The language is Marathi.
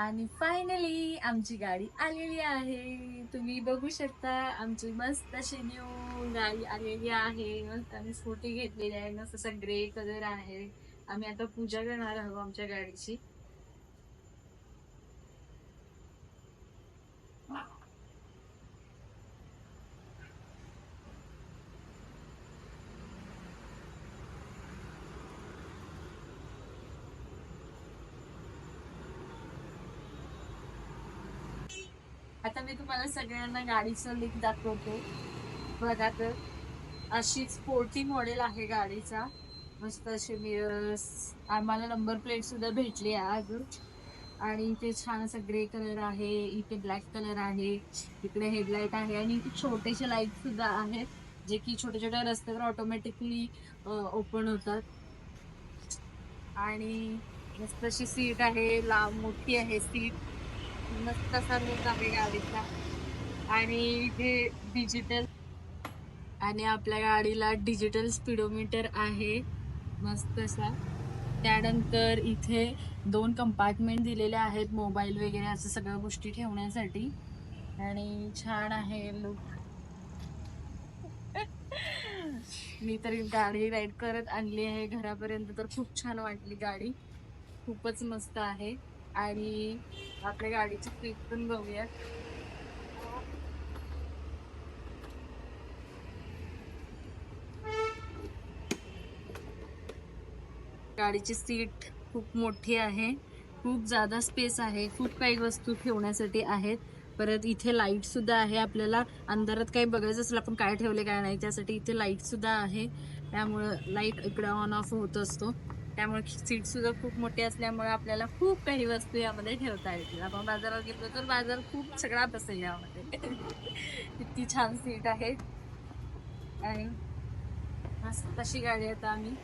आणि फायनली आमची गाडी आलेली आहे. तुम्ही बघू शकता आमची मस्त अशी न्यू गाडी आलेली आहे. मस्त आम्ही स्कूटी घेतलेली आहे. मस्त असा ग्रे कलर आहे. आम्ही आता पूजा करणार आहोत आमच्या गाडीची. आता मी तुम्हाला सगळ्यांना गाडीचं लिंक दाखवतो. बघा तर अशी स्पोर्टी मॉडेल आहे गाडीचा. मस्त असे मिरर्स आम्हाला नंबर प्लेट सुद्धा भेटली आहे अजून आणि इथे छान असं ग्रे कलर आहे. इथे ब्लॅक कलर आहे. इकडे हेडलाईट आहे. आणि इथे छोटेसे लाइट सुद्धा आहेत. जे की छोट्या छोट्या रस्त्यावर ऑटोमॅटिकली ओपन होतात. आणि मस्त अशी सीट आहे. लांब मोठी आहे सीट मस्त असा लुक आहे गाडीचा आणि इथे डिजिटल आणि आपल्या गाडीला डिजिटल स्पीडोमीटर आहे. मस्त असा. त्यानंतर इथे दोन कंपार्टमेंट दिलेले आहेत मोबाईल वगैरे असं सगळ्या गोष्टी ठेवण्यासाठी. आणि छान आहे लुक मी तरी गाडी राईड करत आणली आहे. घरापर्यंत तर खूप छान वाटली गाडी. खूपच मस्त आहे. आणि आपल्या गाडीची स्पीड पण बघूयात. गाडीची सीट खूप मोठी आहे. खूप जादा स्पेस आहे. खूप काही वस्तू ठेवण्यासाठी आहेत. परत इथे लाइट सुद्धा आहे आपल्याला. अंधारात काही बघायचं असेल आपण काय ठेवले काय नाही त्यासाठी इथे लाइट सुद्धा आहे. त्यामुळं लाइट इकडे ऑन ऑफ होत असतो. त्यामुळे सीट सुद्धा खूप मोठी असल्यामुळे आपल्याला खूप काही वस्तू यामध्ये ठेवता येतील. आपण बाजारात गेलो तर बाजार खूप सगळा बसेल यामध्ये. इतकी छान सीट आहे आणि मस्त तशी गाडी आता आम्ही